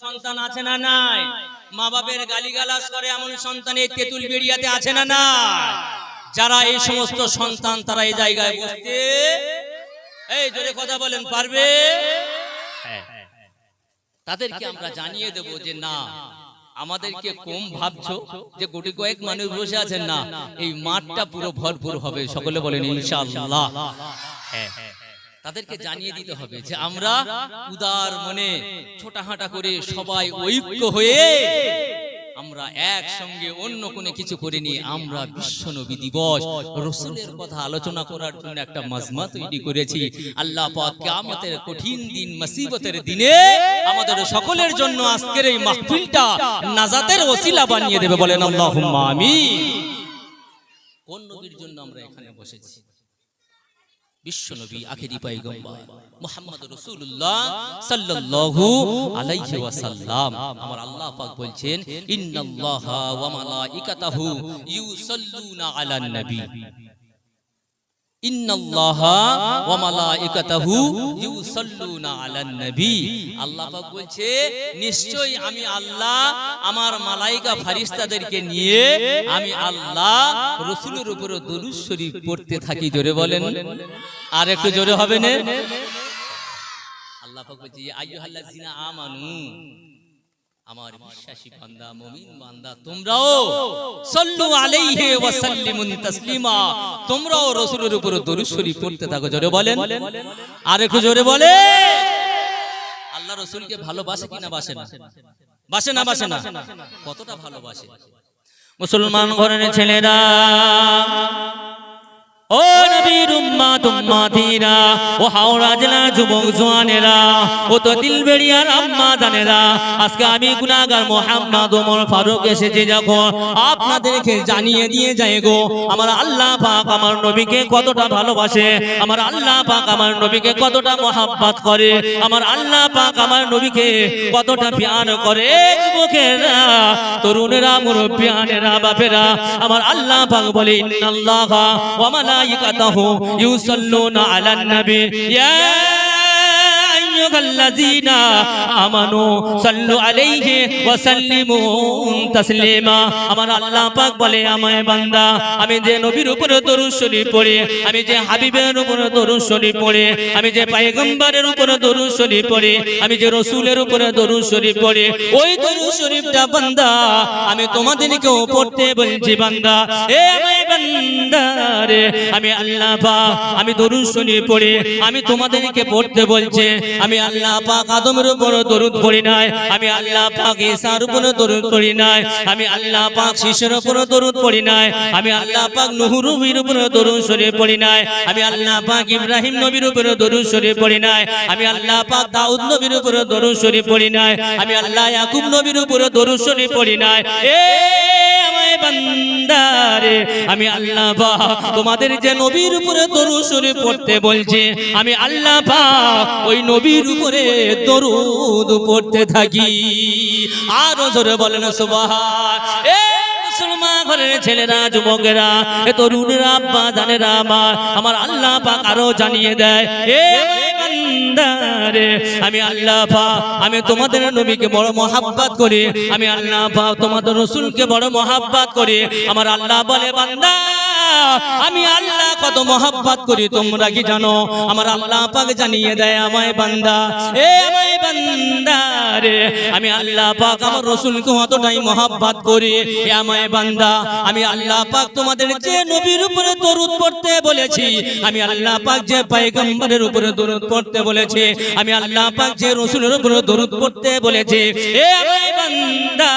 সন্তান আছে না নাই? মা বাপের গালিগালাজ করে এমন সন্তান এই তেঁতুল বেরিয়াতে আছে না না যারা এই সমস্ত সন্তান তারা এই জায়গায় বসতে এই জোরে কথা বলেন, পারবে? হ্যাঁ। তাদেরকে আমরা জানিয়ে দেব যে না, আমাদেরকে কম ভাবছ যে গুটি কয়েক মানুষ বসে আছেন না। এই মাঠটা পুরো ভরপুর হবে, সকলে বলেন ইনশাআল্লাহ। হ্যাঁ। তাদেরকে জানিয়ে দিতে হবে যে আমরা উদার মনে ছোটাহাঁটা করে সবাই ঐক্য হয়ে আমরা একসঙ্গে অন্য কোনো কিছু করিনি আমরা বিশ্ব নবী দিবস রসুলের কথা আলোচনা করার জন্য একটা মাজমা তৈরি করেছি। আল্লাহ পাক কিয়ামতের কঠিন দিন মুসিবতের দিনে আমাদের সকলের জন্য আজকের এই মাহফিলটা নাজাতের ওসিলা বানিয়ে দেবে বলেন আল্লাহুম্মা আমিন। কোন নবীর জন্য আমরা এখানে বসেছি? বিশ্বনবী আখেরি পাইগম্বর মোহাম্মদ রাসূলুল্লাহ সাল্লাল্লাহু আলাইহি ওয়াসাল্লাম। আমার আল্লাহ পাক বলছেন ইন্নাল্লাহা ওয়া মালাইকাতাহু ইউসাল্লুনা আলান নবী ইন্নাল্লাহা ওয়া মালাইকাতাহু ইউসাল্লুনা আলান নবী আল্লাহ পাক বলছে নিশ্চয়ই আমি আল্লাহ আমার মালাইকা ফারিস্তাদেরকে নিয়ে আমি আল্লাহ রাসূলের উপরে দরুদ শরীফ পড়তে থাকি। জোরে বলেন। আর একটু জোরে হবে না? আল্লাহ আমানু আমার বিশ্বাসী বান্দা মুমিন বান্দা তোমরাও সাল্লু আলাইহি ওয়া সাল্লিমু তাসলিমা। তোমরাও রাসূলের উপর দরুদ শরীফ পড়তে থাকো জোরে বলেন। আর একটু জোরে বলে আল্লাহ রাসূলকে ভালোবাসে কিনা বাসে না? বাসে না? বাসে না কতটা ভালোবাসে? মুসলমান ঘরের ছেলেরা ও নবীর উম্মাত উম্মাতিরা ও হাওড়া জেলার যুবক জওয়ানেরা ও তো দিলবেড়িয়ার আম্মা জানেরা। আজকে আমি গুনাহগার মোহাম্মদ ওমর ফারুক এসেছি যখন আপনাদেরকে জানিয়ে দিয়ে যায় গো, আমার আল্লাহ পাক আমার নবীকে কতটা ভালোবাসে, আমার আল্লাহ পাক আমার নবীকে কতটা মহাব্বত করে, আমার আল্লাহ পাক আমার নবীকে কতটা প্যার করে যুবকেরা, তরুণেরা, মুরব্বিয়ানেরা, বাপেরা, আমার আল্লাহ পাক বলে, ইন্নাল্লাহা ওয়া মালাইকাতাহু ইউসাল্লুনা আলান নবী ইয়া আইয়ুহাল্লাযীনা আমানু আমি যে নবীর উপরে দরুদ শরীফ পড়ি, আমি যে হাবিবের উপরে দরুদ শরীফ পড়ি, আমি যে পয়গম্বরের উপরে দরুদ শরীফ পড়ি, আমি যে রাসূলের উপরে দরুদ শরীফ পড়ি, ওই দরুদ শরীফটা বান্দা, আমি তোমাদেরকেও পড়তে বলছি বান্দা। আমি আল্লাহ আমি দরুদ শরীফ পড়ি, আমি তোমাদেরকে পড়তে বলছে আমি আল্লাহ পাক আদমের উপর দরুদ পড়ি নাই, আমি আল্লাহ পাক ঈসার উপর দরুদ পড়ি নাই, আমি আল্লাহ পাক শিশুর উপর দরুদ পড়ি নাই, আমি আল্লাহ পাক নূহ নবীর উপর দরুদ শরীফ পড়ি নাই, আমি আল্লাহ পাক ইব্রাহিম নবীর উপর দরুদ শরীফ পড়ি নাই, আমি আল্লাহ পাক দাউদ নবীর উপর দরুদ শরীফ পড়ি নাই, আমি আল্লাহ ইয়াকুব নবীর উপর দরুদ শরীফ পড়ি নাই। এ বান্দারে। আমি আল্লাহ পাক তোমাদের যে নবীর উপরে দরুদ শরীফ পড়তে বলছে, আমি আল্লাহ পাক ওই নবীর উপরে দরুদ পড়তে থাকি। আরও জোরে বলেন, সুবহান। এ মুসলমান ঘরের ছেলেরা, যুবকেরা, এ তরুণরা আব্বা জানেরা আমার আল্লাহ পাক আরও জানিয়ে দেয়। এ বান্দারে, আমি আল্লাহ পা আমি তোমাদের নবীকে বড় মহাব্বত করি, আমি আল্লাহ পা তোমাদের রসুলকে বড় মহাব্বত করি। আমার আল্লাহ বলে, বান্দা, আমি আল্লাহ কত মহাব্বত করি, তোমরা কি জানো? আমার আল্লাহ পাক জানিয়ে দেয় আমায়, বান্দা, এ আমায় বান্দা রে আমি আল্লাহ পাক আমার রসুলকে অতটাই মহাব্বত করি। এ আমায় বান্দা, আমি আল্লাহ পাক তোমাদের যে নবীর উপরে দরুদ পড়তে বলেছি। আমি আল্লাহ পাক যে পয়গম্বরের উপরে দরুদ পড়তে বলেছে, আমি আল্লাহ পাক যে রসুলের উপরে দরুদ পড়তে বলেছে। এ আমায় বান্দা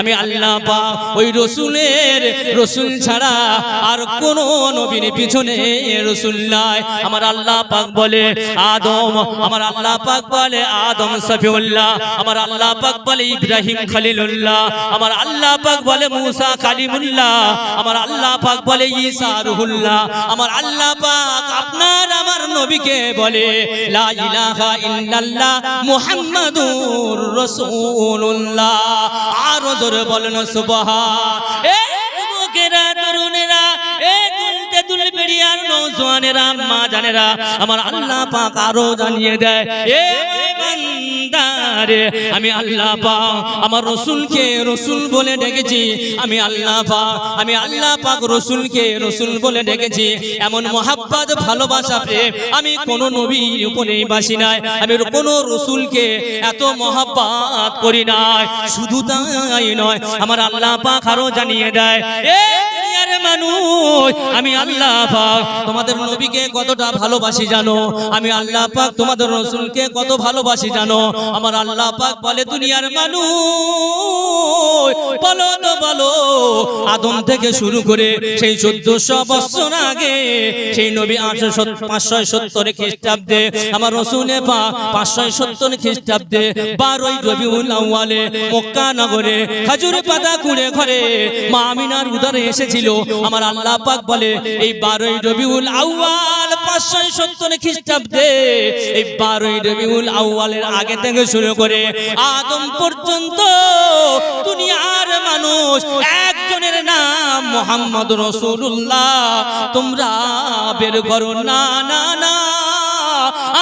আমি আল্লাহ পাক ওই রসুলের, রসুল ছাড়া আর কোন নবীর পিছনে রসুল নাই। আমার আল্লাহ পাক বলে, আদম, আমার আল্লাহ পাক বলে আদম সফিউল্লাহ, আমার আল্লাহ পাক বলে ইব্রাহিম খলিলুল্লাহ, আমার আল্লাহ পাক বলে মুসা কালিমুল্লাহ, আমার আল্লাহ পাক বলে ঈসা রুহুল্লাহ, আমার আল্লাহ পাক আপনার আমার নবীকে বলে, লা ইলাহা ইল্লাল্লাহ মুহাম্মাদুর রাসূলুল্লাহ। আর জোরে বলেন সুবহান। নৌজওয়ানেরা মা জানেরা, আমার আল্লাহ পাক আরও জানিয়ে দেয়, এ বান্দা রে আমি আল্লাহ পাক, আমার রসুলকে রসুল বলে ডেকেছি, আমি আল্লাহ পাক, আমি আল্লাহ পাক রসুলকে রসুল বলে ডেকেছি, এমন মহাব্বাত, ভালোবাসা, প্রেম আমি কোন নবীর উপরে বাসি নাই, আমি কোন রসুলকে এত মহাব্বাত করি নাই, শুধু তাই নয়, আমার আল্লাহ পাক আরও জানিয়ে দেয়, এ দুনিয়ার মানুষ। আমি আল্লাহ পাক তোমাদের নবীকে কতটা ভালোবাসি জানো? আমি আল্লাহ পাক তোমাদের রসুলকে কত ভালোবাসি জানো? আমার আল্লাহ পাক বলে দুনিয়ার মানুষ। বলো তো, বলো। আদম থেকে শুরু করে সেই চোদ্দশো আগে সেই নবী আটশো পাঁচশো সত্তর খ্রিস্টাব্দে আমার রসুলে পা পাঁচশো সত্তর খ্রিস্টাব্দে বারোই মক্কা নগরে খাজুর পাতা কুড়ে ঘরে মা আমিনার উদারে এসেছিল। আমার আল্লাহ পাক বলে, এই বারোই রবিউল আউয়াল পাঁচশো সত্তর খ্রিস্টাব্দে, এই বারোই রবিউল আউয়ালের আগে থেকে শুরু করে আদম পর্যন্ত দুনিয়ার মানুষ একজনের নাম মোহাম্মদ রসুল্লাহ তোমরা বের করো। না না না,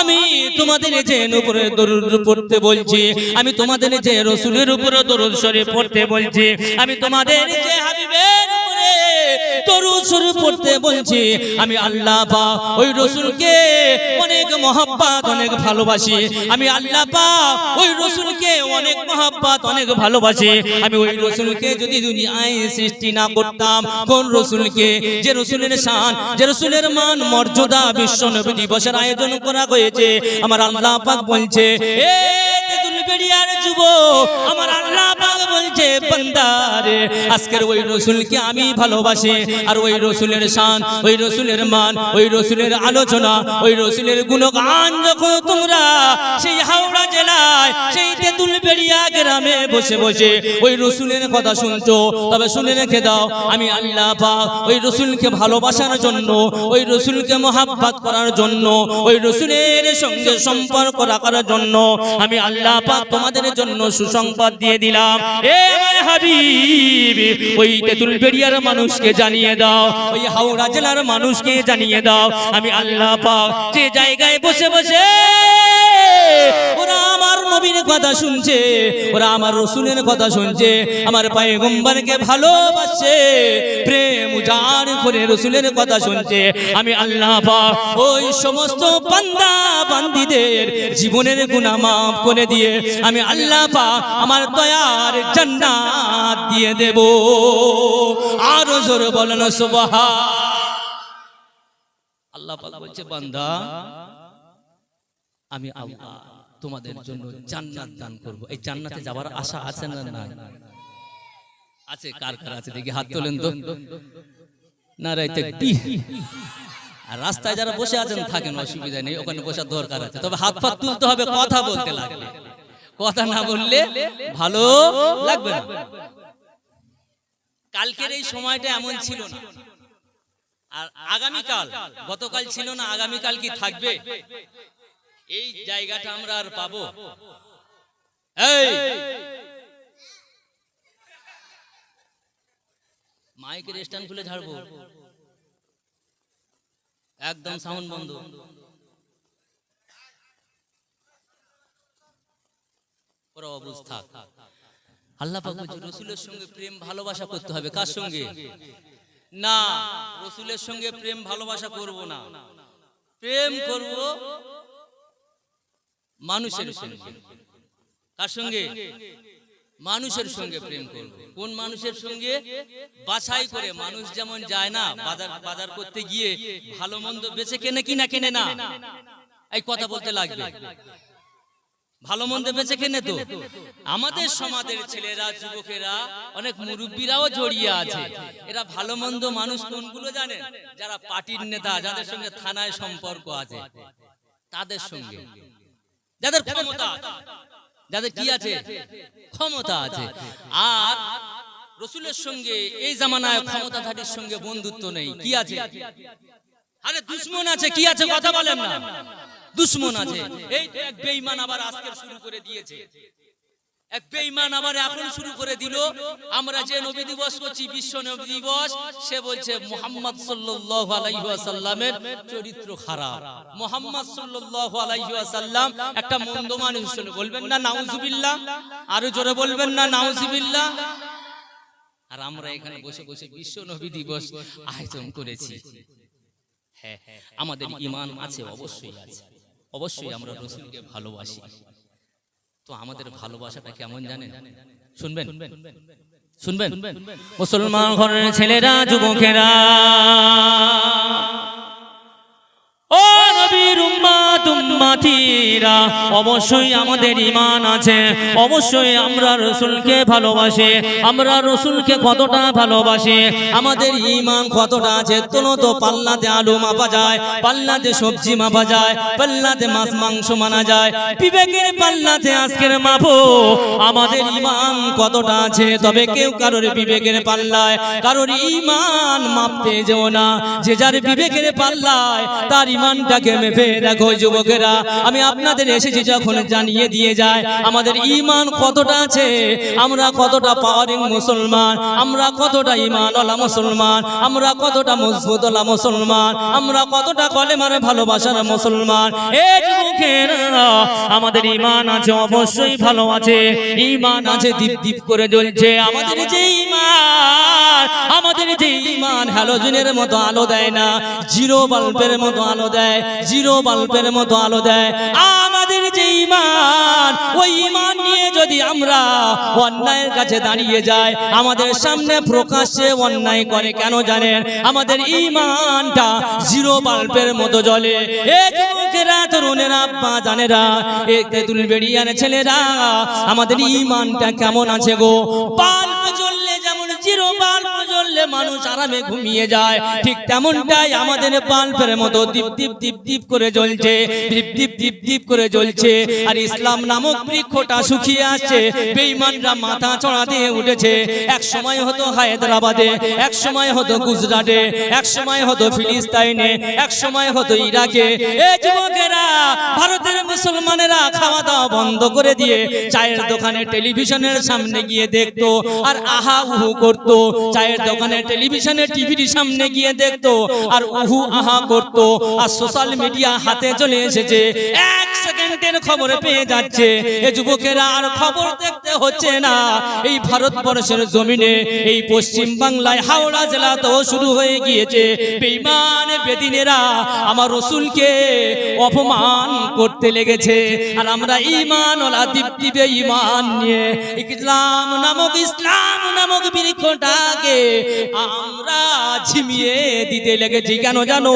আমি তোমাদের যে উপরে দরুদ পড়তে বলছি, আমি তোমাদের যে রসুলের উপরে দরুদ শরীফ পড়তে বলছি, আমি তোমাদের যে হাবিবের আমি আল্লাহ ওই রসুলকে অনেক মহাব্বাত, অনেক ভালোবাসি। আমি আল্লাহ ওই রসুলকে অনেক মহাব্বাত, অনেক ভালোবাসি। আমি ওই রসুলকে যদি দুনিয়ায় সৃষ্টি না করতাম, কোন রসুলকে? যে রসুলের শান, যে রসুলের মান, মর্যাদা বিশ্ব নবী দিবসের আয়োজন করা হয়েছে। আমার আল্লাহ পাক বলছে যুব আমার আল্লাহ বলছে বান্দারে আজকের ওই রসুলকে আমি ভালোবাসি। আর ওই রসুলের শান, ওই রসুলের মান, ওই রসুলের আলোচনা, ওই রসুলের গুণগান যখন তোমরা সেই হাওড়া জেলায়, সেই গ্রামে বসে বসে ওই রসুলের কথা শুনছো, তবে শুনে রেখে দাও, আমি আল্লাহ পাক ওই রসুলকে ভালোবাসার জন্য, ওই রসুলকে মহাব্বাত করার জন্য, ওই রসুলের সঙ্গে সম্পর্ক রাখার জন্য, আমি আল্লাহ পাক তোমাদের জন্য সুসংবাদ দিয়ে দিলাম। ওই মানুষকে জানিয়ে দাও, ওই জেলার মানুষকে জানিয়ে দাও। আমি আল্লাহ পাক যে জায়গায় বসে বসে ওরা আমার নবীর কথা শুনছে, ওরা আমার রসুলের কথা শুনছে, আমার পায়ে গম্বারকে প্রেম করে রসুলের কথা শুনছে। আমি আল্লাহ ওই সমস্ত বান্দিদের জীবনের গুনাহ মাফ করে দিয়ে আমি আল্লাহ আমার দয়ার দিয়ে দেব। আরও জোরে বলেন, সুবহান। আল্লাহ বলছে, বান্দা, আমি আল্লাহ তোমাদের জন্য জান্নাত দান করব। এই জান্নাতে যাওয়ার আশা আছে না না আছে কার কার আছে? দেখি হাত তোলেন তো। না রাইতে আর রাস্তায় যারা বসে আছেন থাকেন অসুবিধা নেই ওখানে বসার দরকার আছে। তবে হাত পাত তুলতে হবে কথা বলতে লাগবে। কথা না বললে ভালো লাগবে না। কালকের এই সময়টা এমন ছিল না। আর আগামীকাল গতকাল ছিল না আগামীকাল কি থাকবে? এই জায়গাটা আমরা আর পাবো। এই! মাইকের স্ট্যান্ড খুলে ঝাড়বো। একদম সাউন্ড বন্ধ। অবস্থা আল্লাহ পাক রসুলের সঙ্গে প্রেম ভালোবাসা করতে হবে কার সঙ্গে? না রসুলের সঙ্গে প্রেম ভালোবাসা করব না। প্রেম করব মানুষের সঙ্গে। কার সঙ্গে? মানুষের সঙ্গে প্রেম করব। কোন মানুষের সঙ্গে বাছাই করে মানুষ যেমন যায় না বাজার বাজার করতে গিয়ে ভালো মন্দ বেছে কেনে কি না কেনে না? এই কথা বলতে লাগবে ভালো মন্দ বেছে কেনে তো? আমাদের সমাজের ছেলেরা যুবকেরা অনেক মুরব্বীরাও জড়িয়ে আছে। এরা ভালো মন্দ মানুষ কোনগুলো জানে যারা পার্টির নেতা যাদের সঙ্গে থানায় সম্পর্ক আছে। তাদের সঙ্গে। যাদের ক্ষমতা যাদের কি আছে ক্ষমতা আছে। আর রসুলের সঙ্গে এই জামানায় ক্ষমতাধারীর সঙ্গে বন্ধুত্ব নেই। কি আছে? আরে দুশ্মন আছে কি আছে কথা বলেন না। দুশ্মন আছে। এই তো এক বেঈমান আবার আজকে শুরু করে দিয়েছে। এক বেঈমান আবার এখন শুরু করে দিল, আমরা যে নবী দিবস করছি, বিশ্ব নবী দিবস, সে বলছে, মোহাম্মদ সাল্লাল্লাহু আলাইহি ওয়াসাল্লামের চরিত্র খারাপ। মোহাম্মদ সাল্লাল্লাহু আলাইহি ওয়াসাল্লাম একটা মন্দ মানুষ ছিল। বলবেন না, নাউজুবিল্লাহ আরও জোরে বলবেন না, নাউজুবিল্লাহ আর আমরা এখানে বসে বসে বিশ্ব নবী দিবস আয়োজন করেছি। হ্যাঁ আমাদের ইমান আছে, অবশ্যই আছে। অবশ্যই আমরা রসুলকে ভালোবাসি। তো আমাদের ভালোবাসাটা কেমন জানেন? শুনবেন? শুনবেন? মুসলমান ঘরের ছেলেরা যুবকেরা। উম্মাতিরা অবশ্যই আমাদের ঈমান আছে। অবশ্যই আমরা রসুলকে আমরা রসুলকে কতটা আমাদের ইমান কতটা আছে? তোনো তো, পাল্লাতে আলু মাপা যায়, পাল্লাতে সবজি মাপা যায়, পাল্লাতে মাছ মাংস মানা যায়। বিবেকের পাল্লাতে আজকের মাপো। আমাদের ইমান কতটা আছে? তবে কেউ কারোর বিবেকের পাল্লায়, কারোর ইমান মাপতে যেও না। যে যার বিবেকের পাল্লায়, তার ইমানটাকে মেপে দেখো যুবকেরা, আমি আপনাদের এসেছি যখন জানিয়ে দিয়ে যায়, আমাদের ইমান কতটা আছে? আমরা কতটা পাওয়ারিং মুসলমান? আমরা কতটা ইমানওয়ালা মুসলমান? আমরা কতটা মজবুতওয়ালা মুসলমান? আমরা কতটা কলেমার ভালোবাসার মুসলমান? এ যুবকেরা, আমাদের ঈমান আছে, অবশ্যই ভালো আছে। ঈমান আছে, দীপ দীপ করে জ্বলছে। আমাদের যে ঈমান, আমাদের যে ইমান হ্যালোজেনের মতো আলো দেয় না। জিরো বাল্বের মতো আলো দেয়, জিরো বাল্বের মতো আলো দেয়। আমাদের যে ইমান ওই ইমান নিয়ে যদি আমরা অন্যায়ের কাছে দাঁড়িয়ে যাই, আমাদের সামনে প্রকাশ্যে অন্যায় করে কেন জানেন? আমাদের ইমানটা জিরো বাল্বের মতো বেরিয়ার ছেলেরা, আমাদের ইমানটা কেমন আছে গো? বাল্ব জ্বললে যেমন জিরো বাল্ব জ্বললে মানুষ আরামে ঘুমিয়ে যায়। ঠিক তেমনটাই আমাদের বাল্বের মতো দীপ দীপ দীপ দীপ করে জ্বলছে দীপ দীপ দীপ দীপ করে জ্বলছে। আর ইসলাম নামক বৃক্ষটা শুকিয়ে আসছে, বেঈমানরা মাথা চড়া দিয়ে উঠেছে। এক সময় হতো হায়দ্রাবাদে, এক সময় হতো গুজরাটে, এক সময় হতো ফিলিস্তাইনে, এক সময় হতো ইরাকে। এ যুবকেরা, ভারতের মুসলমানেরা খাওয়া দাওয়া বন্ধ করে দিয়ে চায়ের দোকানে টেলিভিশনের সামনে গিয়ে দেখতো, আর আহা উহু করতো, চায়ের দোকানে টেলিভিশনে টিভির সামনে গিয়ে দেখতো আর উহু আহা করতো। আর সোশ্যাল মিডিয়া হাতে চলে এসেছে। এক সেকেন্ডের খবর পেয়ে যাচ্ছে। এ যুবকেরা আর খবর দেখতে হচ্ছে না। এই ভারতবর্ষের জমিনে, এই পশ্চিম বাংলায় হাওড়া জেলাতেও শুরু হয়ে গিয়েছে। বেঈমান বেদিনেরা আমার রসুলকে অপমান করতে লেগেছে। আর আমরা ইমান ওলা দীপ দিবে ইমান নিয়ে ইসলাম নামক ইসলাম নামক বৃক্ষটাকে আমরা ঝিমিয়ে দিতে লেগেছি। কেন জানো?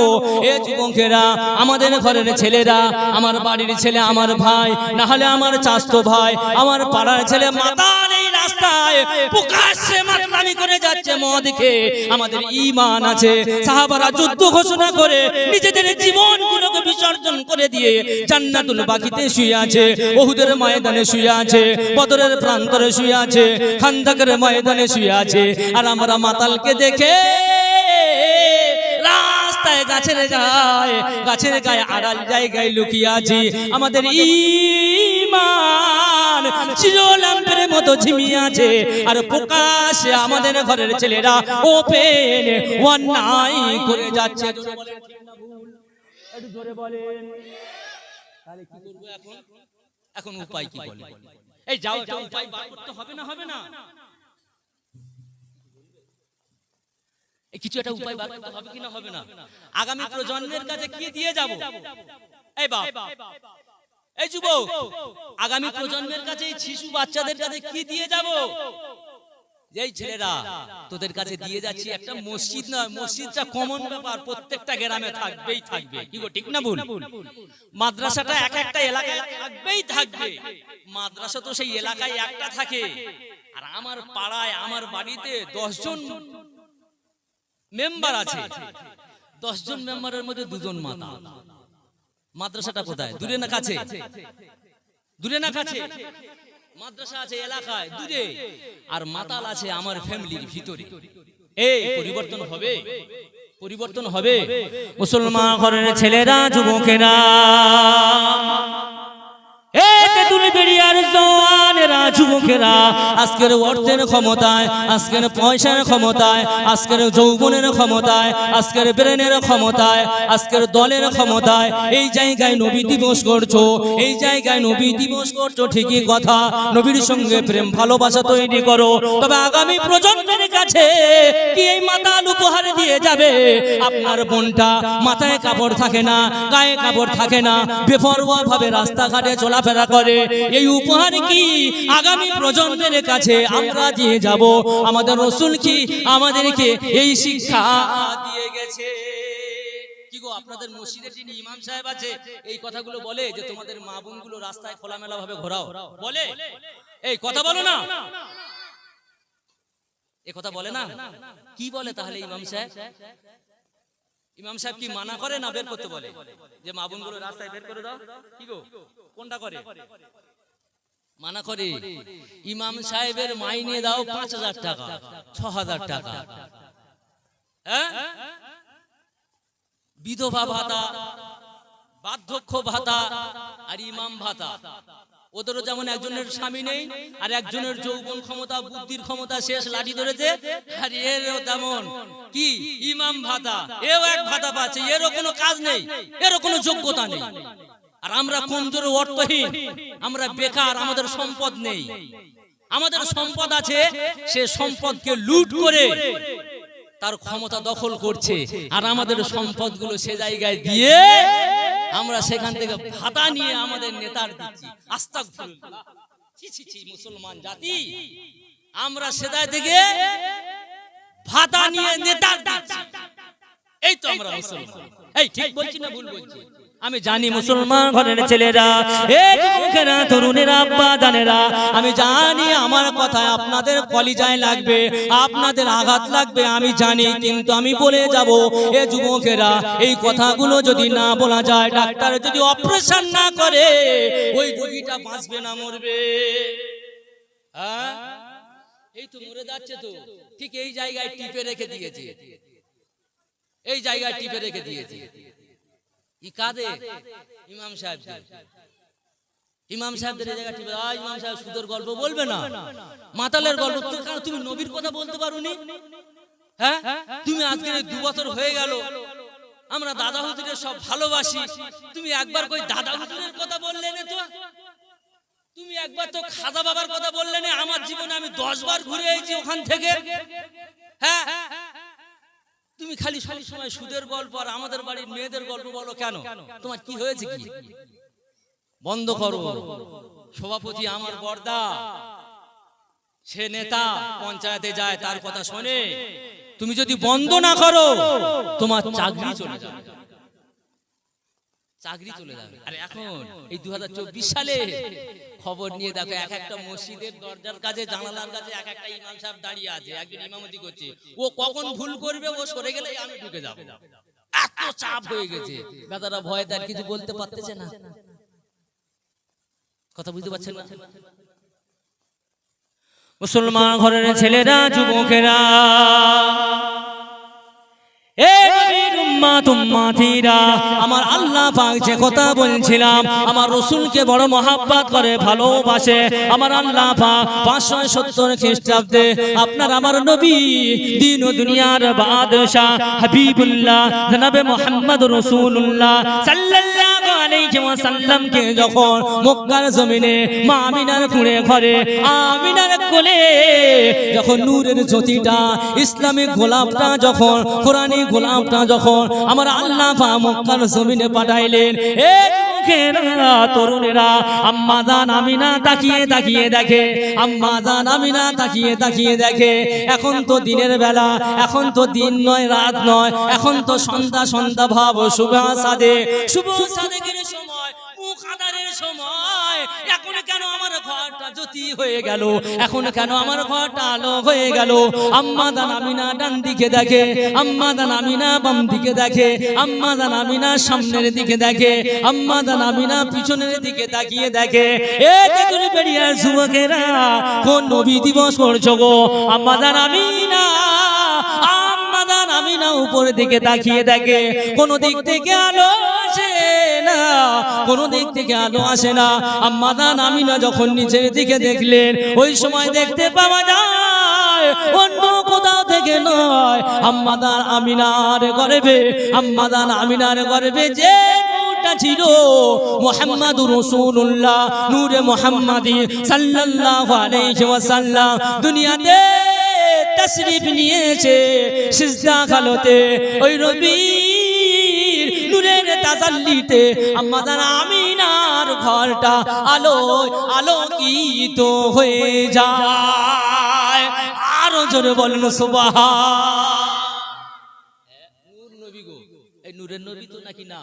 এ যুবকেরা, আমাদের ঘরের ছেলেরা, আমার বাড়ির ছেলে, আমার ভাই না হলে আমার চাস্তো ভাই, আমার পাড়ার ছেলে মাতাল এই রাস্তায় প্রকাশ্যে মাতলামি করে যাচ্ছে মদ খেয়ে আমাদের ইমান আছে। সাহাবারা যুদ্ধ ঘোষণা করে নিজেদের জীবনগুলোকে বিসর্জন করে দিয়ে জান্নাতুল বাকিতে শুয়ে আছে, ওহুদের ময়দানে শুয়ে আছে, বদরের প্রান্তরে শুয়ে আছে, খান্দাকের ময়দানে শুয়ে আছে। আর আমরা মাতালকে দেখে রাস্তায় গাছের গায়ে গাছের গায়ে আড়াল জায়গায় লুকিয়ে আছি। আমাদের ইমান চিরলাম্পের মতো ঝিমিয়ে আছে। আর প্রকাশে আমাদের ঘরের ছেলেরা ওপেন অন্যায় করে যাচ্ছে। এখন উপায় কি বলে এই যাও একটা উপায় বার করতে হবে না হবে না। এই কিছু একটা উপায় বার করতে হবে কি না হবে না। আগামী প্রজন্মের কাছে কি দিয়ে যাব? এই বাপ। এই যুবক। আগামী প্রজন্মের কাছে এই শিশু বাচ্চাদের কাছে কি দিয়ে যাব? এই ছেলেরা, তোদের কাছে দিয়ে যাচ্ছি একটা মসজিদ নয়, মসজিদটা কমন ব্যাপার, প্রত্যেকটা গ্রামে থাকবেই থাকবে। কি গো, ঠিক না ভুল? মাদ্রাসাটা এক একটা এলাকায় থাকবেই থাকবে। মাদ্রাসা তো সেই এলাকায় একটা থাকে। আর আমার পাড়ায়, আমার বাড়িতে দশজন মেম্বার আছে। দশজন মেম্বারের মধ্যে দুজন মাতা। মাদ্রাসাটা কোথায়? দূরে না কাছে? দূরে না কাছে? মাদ্রাসা আছে এলাকায় দূরে। আর মাতাল আছে আমার ফ্যামিলির ভিতরে। এই পরিবর্তন হবে। পরিবর্তন হবে। মুসলমান ঘরের ছেলেরা যুবকেরা। এ তুলে বেরিয়ার জোয়ান জওয়ানেরা যুবকেরা, আজকের অর্থের ক্ষমতায়, আজকের পয়সার ক্ষমতায়, আজকের যৌবনের ক্ষমতায়, আজকের ব্রেনের ক্ষমতায়, আজকের দলের ক্ষমতায়, এই জায়গায় নবী দিবস করছ, এই জায়গায় নবী দিবস করছ, ঠিকই কথা। নবীর সঙ্গে প্রেম, ভালোবাসা তৈরি করো। তবে আগামী প্রজন্মের কাছে কি এই মাতাল উপহার দিয়ে যাবে? আপনার বোনটা মাথায় কাপড় থাকে না, গায়ে কাপড় থাকে না বেপরোয়া ভাবে রাস্তাঘাটে চলাফেরা করে। এই উপহার কি আগামী প্রজন্মের কাছে আমরা দিয়ে যাব, আমাদের রসুল কি আমাদেরকে এই শিক্ষা দিয়ে গেছে? আপনাদের এই কথাগুলো বলে যে তোমাদের রাস্তায় খোলামেলা ভাবে ঘোরাও। বলে? এই কথা না। এ কথা বলে না? কি বলে তাহলে ইমাম সাহেব? ইমাম সাহেব কি মানা করে না বের করতে বলে? যে মা রাস্তায় বের করে দাও? কি গো? কোনটা করে? মানা করে। ইমাম সাহেবের মাইনে দাও পাঁচ হাজার টাকা। ছ হাজার টাকা। হ্যাঁ? বিধবা ভাতা বার্ধক্য ভাতা আর ইমাম ভাতা। ওদেরও যেমন একজনের স্বামী নেই আর একজনের যৌবন ক্ষমতা বুদ্ধির ক্ষমতা শেষ লাঠি ধরেছে। আর এরও তেমন। কি? ইমাম ভাতা। এও এক ভাতা পাচ্ছে। এরও কোনো কাজ নেই। এরও কোনো যোগ্যতা নেই। আর আমরা কমজোর অর্থহীন। আমরা বেকার আমাদের সম্পদ নেই। আমাদের সম্পদ আছে সে সম্পদকে লুট করে তার ক্ষমতা দখল করছে। আর আমাদের সম্পদগুলো সে জায়গায় দিয়ে আমরা সেখান থেকে ভাতা নিয়ে আমাদের নেতার দিচ্ছি। ছি মুসলমান জাতি। আমরা সেদায় থেকে ভাতা নিয়ে নেতার দিচ্ছি। এই তো আমরা মুসলমান। এই ঠিক বলছি না ভুল বলছি? আমি জানি মুসলমান ঘরের ছেলেরা যুবকেরা তরুণেরা আব্বা জানেরা। আমি জানি আমার কথায় আপনাদের কলিজায় লাগবে আপনাদের আঘাত লাগবে আমি জানি কিন্তু আমি বলে যাব এ যুবকেরা এই কথাগুলো যদি না বলা যায় ডাক্তার যদি অপারেশন না করে ওই রোগীটা বাঁচবে না মরবে। হ্যাঁ এই তো মরে যাচ্ছে তো। ঠিক এই জায়গায় টিপে রেখে দিয়েছে। এই জায়গায় টিপে রেখে দিয়েছে। ই কাদে ইমাম সাহেব ইমাম সাহেবদের। ইমাম সাহেব সুদের গল্প বলবে না? মাতালের গল্প। কারণ তুমি নবীর কথা বলতে পারোনি? হ্যাঁ? তুমি আজকে দু বছর হয়ে গেল। আমরা দাদা হুজুরের সব ভালোবাসি। তুমি একবার কই দাদা হুজুরের কথা বললে না তো? তুমি একবার তো খাদা বাবার কথা বললে না? আমার জীবনে আমি দশ বার ঘুরে এসেছি ওখান থেকে। হ্যাঁ। তুমি খালি খালি সময় সুদের গল্প আর আমাদের বাড়ির মেয়েদের গল্প বলো কেন? তোমার কি হয়েছে কি? বন্ধ করো। সভাপতি আমার বর্দা। সে নেতা পঞ্চায়েতে যায়, তার কথা শোনে। তুমি যদি বন্ধ না করো, তোমার চাকরি চলে যাবে। চাকরি চলে যাবে। আর এখন এই দু সালে খবর নিয়ে দেখো এক একটা মসজিদের দরজার কাছে জানালার কাছে এক একটা ইমাম সাহেব দাঁড়িয়ে আছে একজন ইমামতি করছে। ও কখন ভুল করবে ও সরে গেলে আমি ঢুকে যাব। এত চাপ হয়ে গেছে। বেতারা ভয় তার কিছু বলতে পারতেছে না। কথা বুঝতে পারছেন না। মুসলমান ঘরের ছেলেরা যুবকেরা উম্মাত উম্মাতিরা, আমার আল্লাহ পাক যে কথা বলছিলাম আমার রসুলকে বড় মহাব্বাত করে ভালোবাসে। আমার আল্লাহ পাক পাঁচশো সত্তর খ্রিস্টাব্দে আপনার আমার নবী দিন ও দুনিয়ার বাদশাহ হাবিবুল্লাহ জনাবে মোহাম্মদ রসুল্লাহ সাল্লাল্লাহু আলাইহি ওয়াসাল্লামকে যখন মক্কার জমিনে মা আমিনার কুড়ে ঘরে আমিনার কোলে যখন নূরের জ্যোতিটা ইসলামিক গোলাপটা যখন কোরআনী গোলাপটা যখন আমার আল্লাহ মক্কার জমিনে পাঠাইলেন। এ তরুণেরা, আম্মা আমিনা তাকিয়ে তাকিয়ে দেখে, আম্মা তাকিয়ে তাকিয়ে দেখে, এখন তো দিনের বেলা, এখন তো দিন নয়, রাত নয়, এখন তো সন্ধ্যা সন্ধ্যা ভাব, শুভ সাদে, শুভ সাদেকের সময় সময়। ঘরটা হয়ে গেল এখন কেন আমার ঘরটা আলো হয়ে গেল আম্মা দান আমিনা ডান দিকে দেখে আম্মা দান আমিনা বাম দিকে দেখে আম্মা দান আমিনা সামনের দিকে দেখে আম্মা দান আমিনা পিছনের দিকে তাকিয়ে দেখে এ দেখুন বেরিয়ে যুবকেরা কোন নবী দিবস করছ গো আম্মা দান আমিনা আম্মাদান আমি না উপরের দিকে তাকিয়ে দেখে, কোন দিক থেকে আলো আসে না, কোনো দিক থেকে আলো আসে না। আম্মাদান আমিনা যখন নিচের দিকে দেখলেন, ওই সময় দেখতে পাওয়া যায়, অন্য কোথাও থেকে নয়। আম্মাদান আমিনার গর্বে, আম্মাদান আমিনার গর্বে যে নূরটা ছিল মোহাম্মদ রসুল্লাহ নূরে মোহাম্মদী সাল্লাল্লাহু আলাইহি ওয়াসাল্লাম। দুনিয়াতে তশরিফ নিয়েছে সিজদা খালতে ওই রবির নূরের তাজাল্লিতে আমাদের আমিনার ঘরটা আলো আলোকিত হয়ে যায়। আরও জোরে বলুন, সুবহান। এই নূরের নবী তো নাকি না?